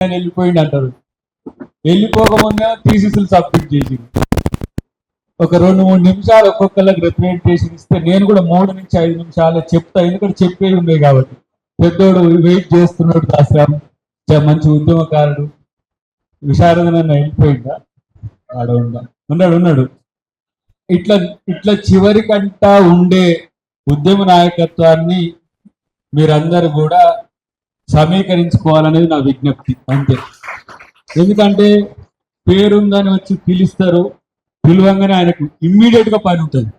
ఆయన వెళ్ళిపోయింది అంటారు. వెళ్ళిపోకముందే థీసిస్లు సబ్మిట్ చేసి ఒక రెండు మూడు నిమిషాలు ఒక్కొక్కరికి రిప్రజెంటేషన్ ఇస్తే నేను కూడా మూడు నుంచి ఐదు నిమిషాలు చెప్తా ఎందుకంటే చెప్పేది ఉన్నాయి కాబట్టి. పెద్దోడు వెయిట్ చేస్తున్నాడు దాసరామ్. మంచి ఉద్యమకారుడు. విశారదనన్న వెళ్ళిపోయిందా ఆడ ఉందా ఉన్నాడు ఉన్నాడు. ఇట్లా ఇట్లా చివరికంటా ఉండే ఉద్యమ నాయకత్వాన్ని మీరందరూ కూడా సమీకరించుకోవాలనేది నా విజ్ఞప్తి. అంతే. ఎందుకంటే పేరుందని వచ్చి పిలుస్తారు పిలువంగానే ఆయనకు ఇమ్మీడియట్గా పని ఉంటుంది.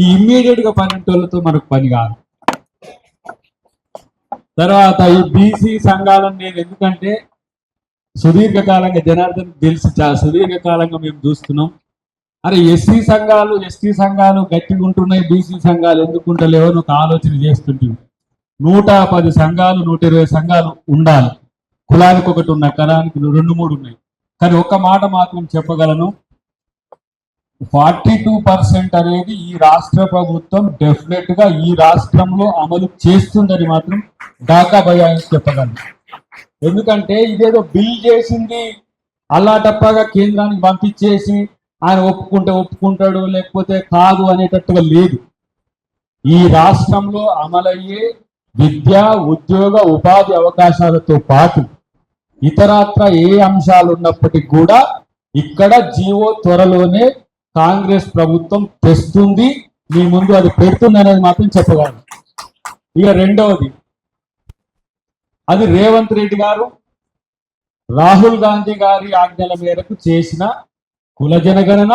ఈ ఇమ్మీడియట్గా పని వాళ్ళతో మనకు పని కాదు. తర్వాత ఈ బీసీ సంఘాలను నేను ఎందుకంటే సుదీర్ఘకాలంగా జనార్దన్ తెలిసి చాలా సుదీర్ఘకాలంగా మేము చూస్తున్నాం. అరే ఎస్సీ సంఘాలు ఎస్టీ సంఘాలు గట్టిగా ఉంటున్నాయి బీసీ సంఘాలు ఎందుకు ఉంటలేవో అని ఒక ఆలోచన చేస్తుంటుంది నూట పది సంఘాలు నూట ఇరవై సంఘాలు ఉండాలి. కులానికి ఒకటి ఉన్నాయి కులానికి రెండు మూడు ఉన్నాయి. కానీ ఒక్క మాట మాత్రం చెప్పగలను. ఫార్టీ టూ పర్సెంట్ అనేది ఈ రాష్ట్ర ప్రభుత్వం డెఫినెట్గా ఈ రాష్ట్రంలో అమలు చేస్తుందని మాత్రం ఢాకా భయాన్ని చెప్పగలను. ఎందుకంటే ఇదేదో బిల్ చేసింది అల్లా టప్పగా కేంద్రానికి పంపించేసి ఆయన ఒప్పుకుంటే ఒప్పుకుంటాడు లేకపోతే కాదు అనేటట్టుగా లేదు. ఈ రాష్ట్రంలో అమలయ్యే విద్య ఉద్యోగ ఉపాధి అవకాశాలతో పాటు ఇతరత్ర ఏ అంశాలు ఉన్నప్పటికీ కూడా ఇక్కడ జీవో త్వరలోనే కాంగ్రెస్ ప్రభుత్వం తెస్తుంది. మీ ముందు అది పెడుతుంది అనేది మాత్రం చెప్పగలను. ఇక రెండవది అది రేవంత్ రెడ్డి గారు రాహుల్ గాంధీ గారి ఆజ్ఞల మేరకు చేసిన కుల జనగణన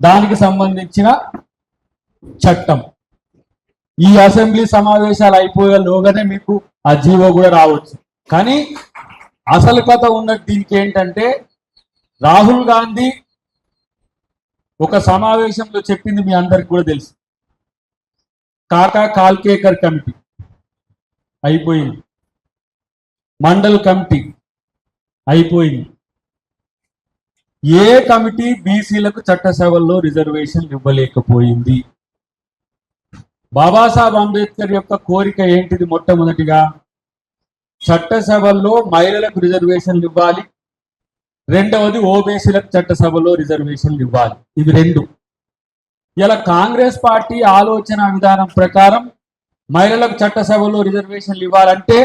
దానికి సంబంధించిన చట్టం. ఈ అసెంబ్లీ సమావేశాలు అయిపోయేలోగానే మీకు ఆ జీవో కూడా రావచ్చు. కానీ అసలు కథ ఉన్నది దీనికి ఏంటంటే రాహుల్ గాంధీ ఒక సమావేశంలో చెప్పింది మీ అందరికి కూడా తెలుసు. కాకా కాల్కేకర్ కమిటీ అయిపోయింది. మండల్ కమిటీ అయిపోయింది. ఏ కమిటీ బీసీలకు చట్టసభల్లో రిజర్వేషన్ ఇవ్వలేకపోయింది? బాబాసాహెబ్ అంబేద్కర్ యొక్క కోరిక ఏంటిది మొట్టమొదటిగా? చట్టసభల్లో మహిళలకు రిజర్వేషన్లు ఇవ్వాలి. రెండవది ఓబీసీలకు చట్టసభలో రిజర్వేషన్లు ఇవ్వాలి. ఇవి రెండు. ఇలా కాంగ్రెస్ పార్టీ ఆలోచన విధానం ప్రకారం మహిళలకు చట్టసభలో రిజర్వేషన్లు ఇవ్వాలంటే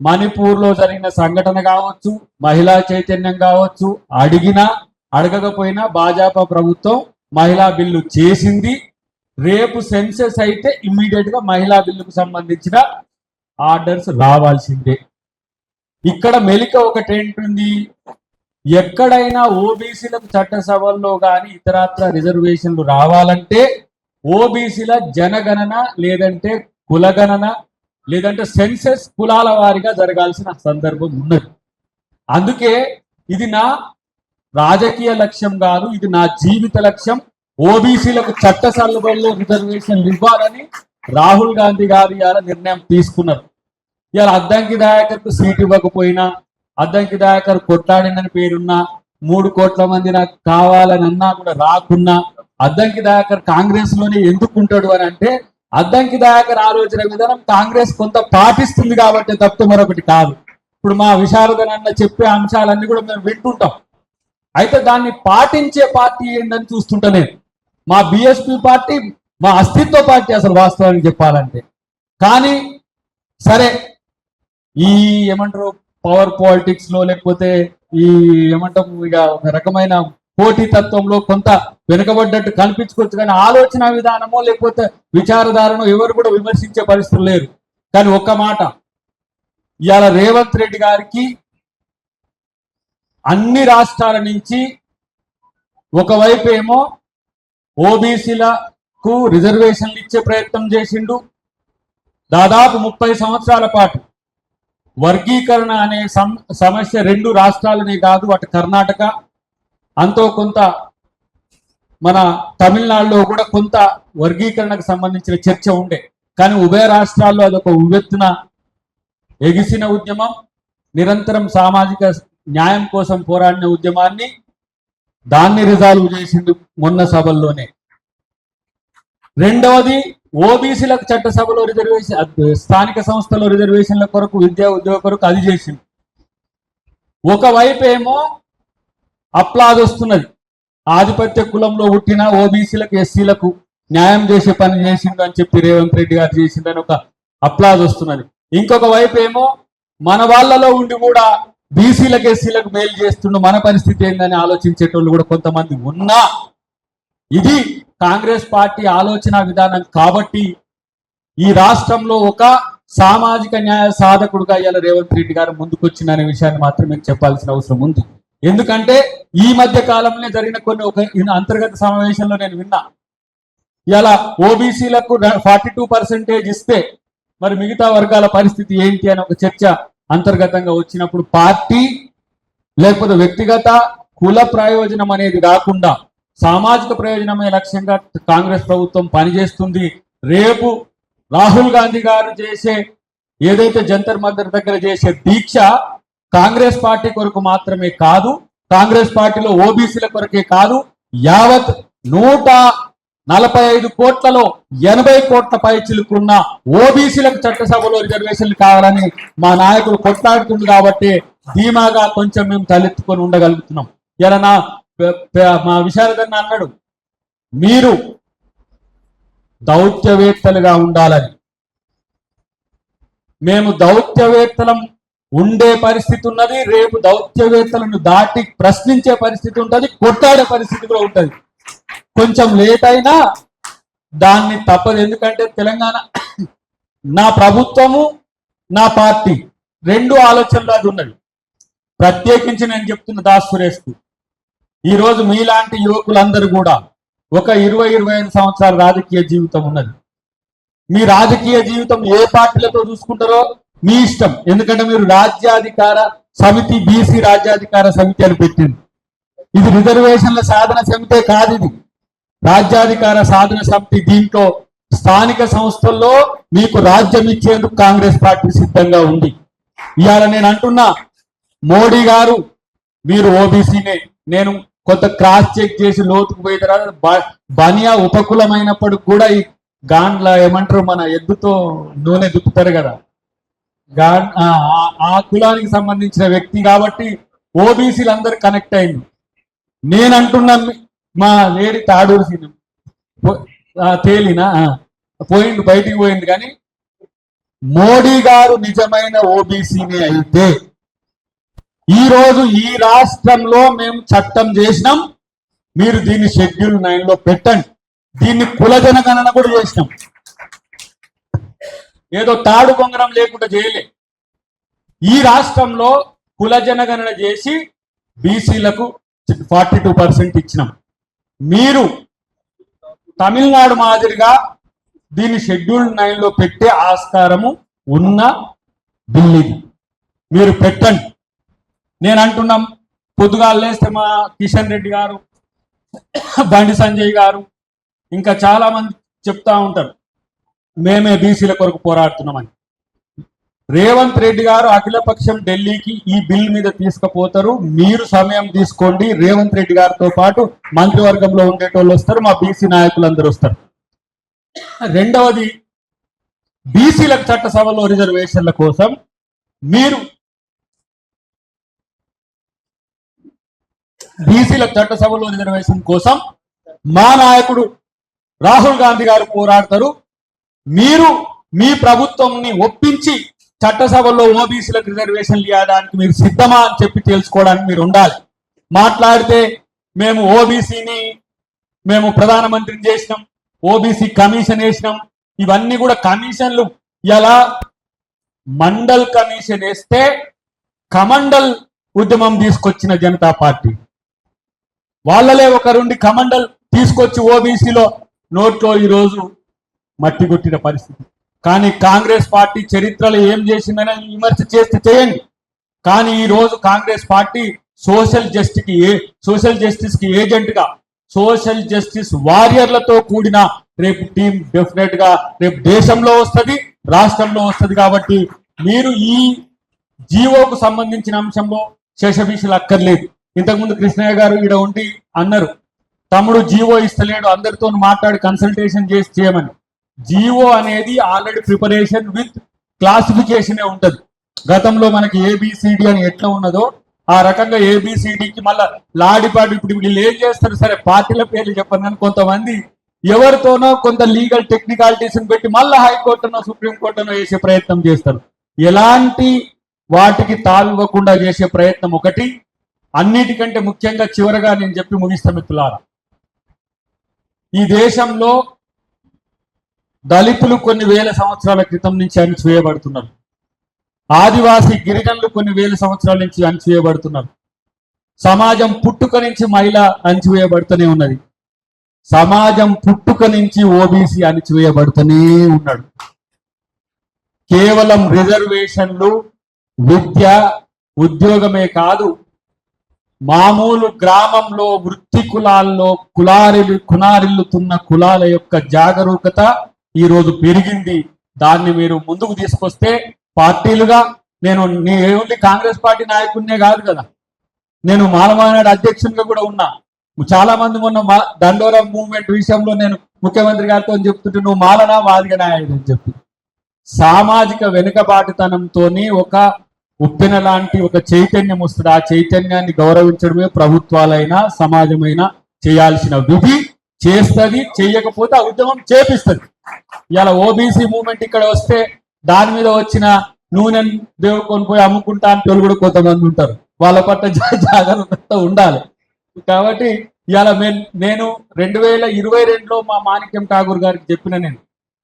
మణిపూర్లో జరిగిన సంఘటన కావచ్చు మహిళా చైతన్యం కావచ్చు అడిగినా అడగకపోయినా భాజపా ప్రభుత్వం మహిళా బిల్లు చేసింది. రేపు సెన్సెస్ అయితే ఇమ్మీడియట్గా మహిళా బిల్లుకు సంబంధించిన ఆర్డర్స్ రావాల్సిందే. ఇక్కడ మెలిక ఒకటి ఏంటుంది? ఎక్కడైనా ఓబీసీలకు చట్టసభల్లో కానీ ఇతరత్ర రిజర్వేషన్లు రావాలంటే ఓబీసీల జనగణన లేదంటే కులగణన లేదంటే సెన్సెస్ కులాల వారిగా జరగాల్సిన సందర్భం ఉన్నది. అందుకే ఇది నా రాజకీయ లక్ష్యం కాదు ఇది నా జీవిత లక్ష్యం. ఓబీసీలకు చట్టసభల్లో రిజర్వేషన్లు ఇవ్వాలని రాహుల్ గాంధీ గారు ఇలా నిర్ణయం తీసుకున్నారు. ఇవాళ అద్దంకి దాయకర్కు సీట్ ఇవ్వకపోయినా అద్దంకి దాయకర్ కొట్లాడినని పేరున్నా మూడు కోట్ల మంది నాకు కావాలని అన్నా కూడా రాకున్నా అద్దంకి దాయకర్ కాంగ్రెస్లోనే ఎందుకుంటాడు అని అంటే అద్దంకి దాయకర్ ఆలోచన విధానం కాంగ్రెస్ కొంత పాటిస్తుంది కాబట్టి తప్పు మరొకటి కాదు. ఇప్పుడు మా విశారదనన్న చెప్పే అంశాలన్నీ కూడా మేము వింటుంటాం. అయితే దాన్ని పాటించే పార్టీ ఏంటని చూస్తుంటా నేను. మా బిఎస్పి పార్టీ మా అస్తిత్వ పార్టీ అసలు వాస్తవానికి చెప్పాలంటే. కానీ సరే ఈ ఏమంటారు పవర్ పాలిటిక్స్లో లేకపోతే ఈ ఏమంటాం ఇక ఒక రకమైన పోటీ తత్వంలో కొంత వెనుకబడ్డట్టు కనిపించుకోవచ్చు కానీ ఆలోచన విధానమో లేకపోతే విచారధారను ఎవరు కూడా విమర్శించే పరిస్థితులు లేరు. కానీ ఒక్క మాట ఇవాళ రేవంత్ రెడ్డి గారికి అన్ని రాష్ట్రాల నుంచి ఒకవైపు ఏమో ఓబీసీలకు రిజర్వేషన్లు ఇచ్చే ప్రయత్నం చేసిండు. దాదాపు ముప్పై సంవత్సరాల పాటు వర్గీకరణ అనే సమస్య రెండు రాష్ట్రాలనే కాదు అటు కర్ణాటక. అంతో కొంత మన తమిళనాడులో కూడా కొంత వర్గీకరణకు సంబంధించిన చర్చ ఉండే. కానీ ఉభయ రాష్ట్రాల్లో అదొక ఉవ్వెత్తున ఎగిసిన ఉద్యమం. నిరంతరం సామాజిక న్యాయం కోసం పోరాడిన ఉద్యమాన్ని దాన్ని రిజాల్వ్ చేసింది మొన్న సభల్లోనే. రెండవది ఓబీసీలకు చట్టసభలో రిజర్వేషన్ స్థానిక సంస్థలో రిజర్వేషన్ల కొరకు విద్యా ఉద్యోగ కొరకు అది చేసింది. ఒకవైపు ఏమో అప్లాజ్ వస్తున్నది. ఆధిపత్య కులంలో పుట్టిన ఓబీసీలకు ఎస్సీలకు న్యాయం చేసే పని చేసిండు అని చెప్పి రేవంత్ రెడ్డి గారు చేసిందని ఒక అప్లాజ్ వస్తున్నది. ఇంకొక వైపు ఏమో మన వాళ్ళలో ఉండి కూడా బీసీలకు ఎస్సీలకు మేలు చేస్తుండు మన పరిస్థితి ఏందని ఆలోచించేటోళ్ళు కూడా కొంతమంది ఉన్నా ఇది కాంగ్రెస్ పార్టీ ఆలోచన విధానం కాబట్టి ఈ రాష్ట్రంలో ఒక సామాజిక న్యాయ సాధకుడుగా ఇవాళ రేవంత్ రెడ్డి గారు ముందుకొచ్చిందనే విషయాన్ని మాత్రమే చెప్పాల్సిన అవసరం ఉంది. ఎందుకంటే ఈ మధ్య కాలంలో జరిగిన కొన్ని ఒక అంతర్గత సమావేశంలో నేను విన్నా ఇలా ఓబీసీలకు ఫార్టీ టూ పర్సెంటేజ్ ఇస్తే మరి మిగతా వర్గాల పరిస్థితి ఏంటి అని ఒక చర్చ అంతర్గతంగా వచ్చినప్పుడు పార్టీ లేకపోతే వ్యక్తిగత కుల ప్రయోజనం అనేది కాకుండా సామాజిక ప్రయోజనమే లక్ష్యంగా కాంగ్రెస్ ప్రభుత్వం పనిచేస్తుంది. రేపు రాహుల్ గాంధీ గారు చేసే ఏదైతే జంతర్ మంతర్ దగ్గర చేసే దీక్ష కాంగ్రెస్ పార్టీ కొరకు మాత్రమే కాదు కాంగ్రెస్ పార్టీలో ఓబీసీల కొరకే కాదు యావత్ నూట నలభై ఐదు కోట్లలో ఎనభై కోట్ల పై చిలుకున్న ఓబీసీలకు చట్టసభలో రిజర్వేషన్లు కావాలని మా నాయకులు కొట్లాడుతుంది కాబట్టి ధీమాగా కొంచెం మేము తలెత్తుకొని ఉండగలుగుతున్నాం. ఇలా మా విశారదన్న అన్నాడు మీరు దౌత్యవేత్తలుగా ఉండాలని. మేము దౌత్యవేత్తలం ఉండే పరిస్థితి ఉన్నది రేపు దౌత్యవేత్తలను దాటి ప్రశ్నించే పరిస్థితి ఉంటుంది కొట్టాడే పరిస్థితి కూడా ఉంటుంది. కొంచెం లేట్ అయినా దాన్ని తప్పదు. ఎందుకంటే తెలంగాణ నా ప్రభుత్వము నా పార్టీ రెండు ఆలోచనలు అది ఉన్నది. ప్రత్యేకించి నేను చెప్తున్న దాస్ సురేష్కు ఈ రోజు మీలాంటి యువకులందరూ కూడా ఒక ఇరవై ఇరవై ఐదు సంవత్సరాల రాజకీయ జీవితం ఉన్నది. మీ రాజకీయ జీవితం ఏ పార్టీలతో చూసుకుంటారో మీ ఇష్టం. ఎందుకంటే మీరు రాజ్యాధికార సమితి బీసీ రాజ్యాధికార సమితి అని పెట్టింది. ఇది రిజర్వేషన్ల సాధన సమితే కాదు ఇది. రాజ్యాధికార సాధన సమితి దీంట్లో స్థానిక సంస్థల్లో మీకు రాజ్యం ఇచ్చేందుకు కాంగ్రెస్ పార్టీ సిద్ధంగా ఉంది. ఇవాళ నేను అంటున్నా మోడీ గారు మీరు ఓబీసీనే నేను కొంత క్రాస్ చెక్ చేసి లోతుకు పోయిన తర్వాత బ- బనియా ఉపకులమైనప్పటికి కూడా ఈ గాండ్ల ఏమంటారు మన ఎద్దుతో నూనె దుక్కుతారు కదా. గాండ్ ఆ, ఆ కులానికి సంబంధించిన వ్యక్తి కాబట్టి ఓబీసీలు అందరు కనెక్ట్ అయింది నేను అంటున్నా మా లేడీ తాడూరు సినిమా తేలినా పోయిండు బయటికి పోయింది కానీ మోడీ గారు నిజమైన ఓబీసీనే అయితే ఈ రోజు ఈ రాష్ట్రంలో మేము చట్టం చేసినాం మీరు దీన్ని షెడ్యూల్ నైన్లో పెట్టండి. దీన్ని కుల జనగణన కూడా చేసినాం. ఏదో తాడు కొంగరం లేకుండా చేయలే. ఈ రాష్ట్రంలో కుల జనగణన చేసి బీసీలకు ఫార్టీ టూ పర్సెంట్ ఇచ్చినాం. మీరు తమిళనాడు మాదిరిగా దీన్ని షెడ్యూల్ నైన్లో పెట్టే ఆస్కారము ఉన్న బిల్ ఇది మీరు పెట్టండి. నేను అంటున్నాం పొద్దుగా లేస్తే మా కిషన్ రెడ్డి గారు బండి సంజయ్ గారు ఇంకా చాలామంది చెప్తా ఉంటారు మేమే బీసీల కొరకు పోరాడుతున్నామని. రేవంత్ రెడ్డి గారు అఖిలపక్షం ఢిల్లీకి ఈ బిల్ మీద తీసుకుపోతారు. మీరు సమయం తీసుకోండి. రేవంత్ రెడ్డి గారితో పాటు మంత్రివర్గంలో ఉండేటోళ్ళు వస్తారు. మా బీసీ నాయకులందరూ వస్తారు. రెండవది బీసీలకు చట్టసభలో రిజర్వేషన్ల కోసం మీరు బీసీల చట్టసభలో రిజర్వేషన్ కోసం మా నాయకుడు రాహుల్ గాంధీ గారు పోరాడతారు. మీరు మీ ప్రభుత్వంని ఒప్పించి చట్టసభలో ఓబీసీలకు రిజర్వేషన్లు ఇవ్వడానికి మీరు సిద్ధమా అని చెప్పి తెలుసుకోవడానికి మీరు ఉండాలి. మాట్లాడితే మేము ఓబీసీని మేము ప్రధానమంత్రిని చేసినాం ఓబీసీ కమిషన్ వేసినాం. ఇవన్నీ కూడా కమిషన్లు. ఎలా మండల్ కమిషన్ వేస్తే కమండల్ ఉద్యమం తీసుకొచ్చిన జనతా పార్టీ. వాళ్ళలే ఒకరుండి కమండల్ తీసుకొచ్చి ఓబీసీలో నోట్లో ఈరోజు మట్టి కొట్టిన పరిస్థితి. కానీ కాంగ్రెస్ పార్టీ చరిత్రలో ఏం చేసిందని విమర్శ చేస్తే చేయండి. కానీ ఈ రోజు కాంగ్రెస్ పార్టీ సోషల్ జస్టిస్కి ఏ సోషల్ జస్టిస్కి ఏజెంట్గా సోషల్ జస్టిస్ వారియర్లతో కూడిన రేపు టీం డెఫినెట్గా రేపు దేశంలో వస్తుంది రాష్ట్రంలో వస్తుంది కాబట్టి మీరు ఈ జీవోకు సంబంధించిన అంశంలో శేషభీషలు అక్కర్లేదు. ఇంతకుముందు కృష్ణయ్య గారు ఈడ ఉండి అన్నారు తమ్ముడు జీవో ఇస్తలేడు అందరితో మాట్లాడి కన్సల్టేషన్ చేసి చేయమని. జీవో అనేది ఆల్రెడీ ప్రిపరేషన్ విత్ క్లాసిఫికేషన్ ఉంటుంది. గతంలో మనకి ఏబిసిడి అని ఎట్లా ఉన్నదో ఆ రకంగా ఏబిసిడికి మళ్ళా లాడిపాడు ఇప్పుడు వీళ్ళు ఏం చేస్తారు? సరే పార్టీల పేర్లు చెప్పండి కానీ కొంతమంది ఎవరితోనో కొంత లీగల్ టెక్నికాలిటీస్ని పెట్టి మళ్ళీ హైకోర్టునో సుప్రీంకోర్టునో చేసే ప్రయత్నం చేస్తారు. ఎలాంటి వాటికి తావివ్వకుండా చేసే ప్రయత్నం ఒకటి అన్నిటికంటే ముఖ్యంగా చివరగా నేను చెప్పి ముగిస్తా మిత్రులారా. ఈ దేశంలో దళితులు కొన్ని వేల సంవత్సరాల క్రితం నుంచి అణిచివేయబడుతున్నారు. ఆదివాసీ గిరిజనులు కొన్ని వేల సంవత్సరాల నుంచి అణిచివేయబడుతున్నారు. సమాజం పుట్టుక నుంచి మహిళ అణిచివేయబడుతూనే ఉన్నది. సమాజం పుట్టుక నుంచి ఓబీసీ అణిచివేయబడుతూనే ఉన్నాడు. కేవలం రిజర్వేషన్లు విద్య ఉద్యోగమే కాదు మామూలు గ్రామంలో వృత్తి కులాల్లో కులారిలు కునారిల్లుతున్న కులాల యొక్క జాగరూకత ఈ రోజు పెరిగింది. దాన్ని మీరు ముందుకు తీసుకొస్తే పార్టీలుగా నేను నీ ఓన్లీ కాంగ్రెస్ పార్టీ నాయకుడినే కాదు కదా. నేను మాలమానాడు అధ్యక్షునిగా కూడా ఉన్నా. చాలా మంది మొన్న మా దండోరా మూవ్మెంట్ విషయంలో నేను ముఖ్యమంత్రి గారితో చెప్తుంటే నువ్వు మాలనా మాదిగ నాయుడు అని చెప్పి. సామాజిక వెనుకబాటుతనంతో ఒక ఉప్పెన లాంటి ఒక చైతన్యం వస్తుంది. ఆ చైతన్యాన్ని గౌరవించడమే ప్రభుత్వాలైనా సమాజమైనా చేయాల్సిన విధి. చేస్తుంది చేయకపోతే ఆ ఉద్యమం చేపిస్తుంది. ఇలా ఓబీసీ మూమెంట్ ఇక్కడ వస్తే దాని మీద వచ్చిన నూనె దేవుడు పోయి అమ్ముకుంటా అని వాళ్ళు కూడా కొంతమంది ఉంటారు. వాళ్ళ పట్ల జాగ్రత్త ఉండాలి. కాబట్టి ఇవాళ నేను రెండు వేల ఇరవై రెండులో మా మాణిక్యం ఠాగూర్ గారికి చెప్పిన నేను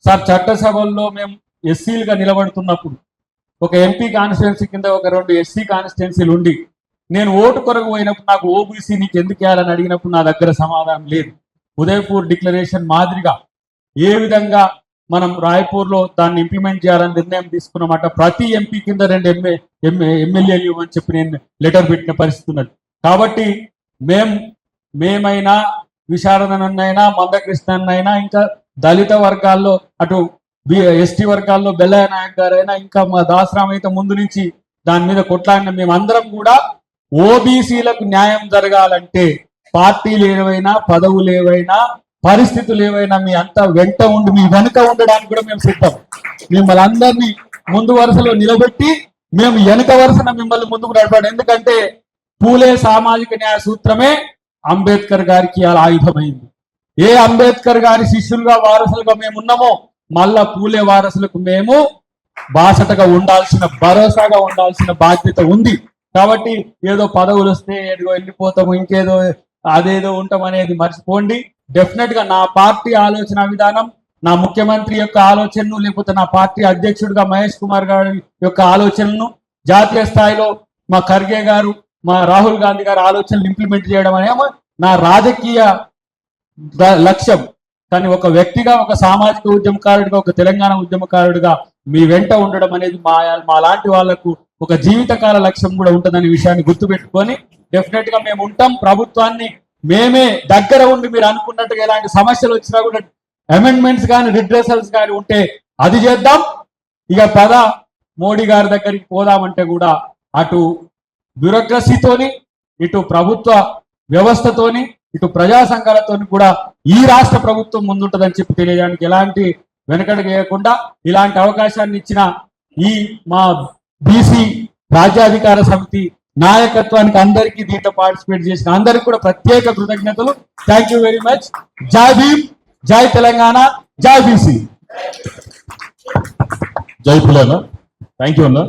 సార్ చట్టసభల్లో మేము ఎస్సీలుగా నిలబడుతున్నప్పుడు ఒక ఎంపీ కాన్స్టిట్యున్సీ కింద ఒక రెండు ఎస్సీ కాన్స్టిట్యున్సీలు ఉండి నేను ఓటు కొరకు పోయినప్పుడు నాకు ఓబీసీ నీకు ఎందుకు వేయాలని అడిగినప్పుడు నా దగ్గర సమాధానం లేదు. ఉదయపూర్ డిక్లరేషన్ మాదిరిగా ఏ విధంగా మనం రాయ్పూర్లో దాన్ని ఇంప్లిమెంట్ చేయాలని నిర్ణయం తీసుకున్నమాట ప్రతి ఎంపీ కింద రెండు ఎంఏ ఎంఏ ఎమ్మెల్యేలు ఇవ్వని చెప్పి నేను లెటర్ పెట్టిన పరిస్థితి ఉన్నది. కాబట్టి మేం మేమైనా విశారదనన్నైనా మందకృష్ణన్నైనా ఇంకా దళిత వర్గాల్లో అటు ఎస్టీ వర్గాల్లో బెల్లయ్య నాయక్ గారైనా ఇంకా మా దాసరామ్ అయితే ముందు నుంచి దాని మీద కొట్లాడిన మేమందరం కూడా ఓబీసీలకు న్యాయం జరగాలంటే పార్టీలు ఏవైనా పదవులు ఏవైనా పరిస్థితులు ఏవైనా మీ అంతా వెంట ఉండి మీ వెనుక ఉండడానికి కూడా మేము సిద్ధం. మిమ్మల్ని అందరినీ ముందు వరుసలో నిలబెట్టి మేము వెనుక వరుసన మిమ్మల్ని ముందుకు నడపడం. ఎందుకంటే పూలే సామాజిక న్యాయ సూత్రమే అంబేద్కర్ గారికి అలా ఆయుధమైంది. ఏ అంబేద్కర్ గారి శిష్యులుగా వారసులుగా మేము ఉన్నామో మళ్ళా పూలే వారసులకు మేము బాసటగా ఉండాల్సిన భరోసాగా ఉండాల్సిన బాధ్యత ఉంది. కాబట్టి ఏదో పదవులు వస్తే ఏదో వెళ్ళిపోతాము ఇంకేదో అదేదో ఉంటాం అనేది మర్చిపోండి. డెఫినెట్గా నా పార్టీ ఆలోచన విధానం నా ముఖ్యమంత్రి యొక్క ఆలోచనను లేకపోతే నా పార్టీ అధ్యక్షుడిగా మహేష్ కుమార్ గారి యొక్క ఆలోచనను జాతీయ స్థాయిలో మా ఖర్గే గారు మా రాహుల్ గాంధీ గారి ఆలోచనలు ఇంప్లిమెంట్ చేయడం అనేమో నా రాజకీయ లక్ష్యం. కానీ ఒక వ్యక్తిగా ఒక సామాజిక ఉద్యమకారుడిగా ఒక తెలంగాణ ఉద్యమకారుడిగా మీ వెంట ఉండడం అనేది మా మా లాంటి వాళ్ళకు ఒక జీవితకాల లక్ష్యం కూడా ఉంటుందనే విషయాన్ని గుర్తుపెట్టుకొని డెఫినెట్గా మేము ఉంటాం. ప్రభుత్వాన్ని మేమే దగ్గర ఉండి మీరు అనుకున్నట్టుగా ఎలాంటి సమస్యలు వచ్చినా కూడా అమెండ్మెంట్స్ కానీ రిడ్రెసల్స్ కానీ ఉంటే అది చేద్దాం. ఇక పద మోడీ గారి దగ్గరికి పోదామంటే కూడా అటు బ్యూరోక్రసీతోని ఇటు ప్రభుత్వ వ్యవస్థతోని ఇటు ప్రజా సంఘాలతోని కూడా ఈ రాష్ట్ర ప్రభుత్వం ముందుంటదని చెప్పి తెలియడానికి ఎలాంటి వెనకడుగు వేయకుండా ఇలాంటి అవకాశాన్ని ఇచ్చిన ఈ మా బీసీ రాజ్యాధికార సమితి నాయకత్వానికి అందరికీ దీంట్లో పార్టిసిపేట్ చేసిన అందరికి కూడా ప్రత్యేక కృతజ్ఞతలు. థ్యాంక్ యూ వెరీ మచ్ జై భీమ్ జై తెలంగాణ జై బీసీ జై పులేనా? థ్యాంక్ యూ అన్నా.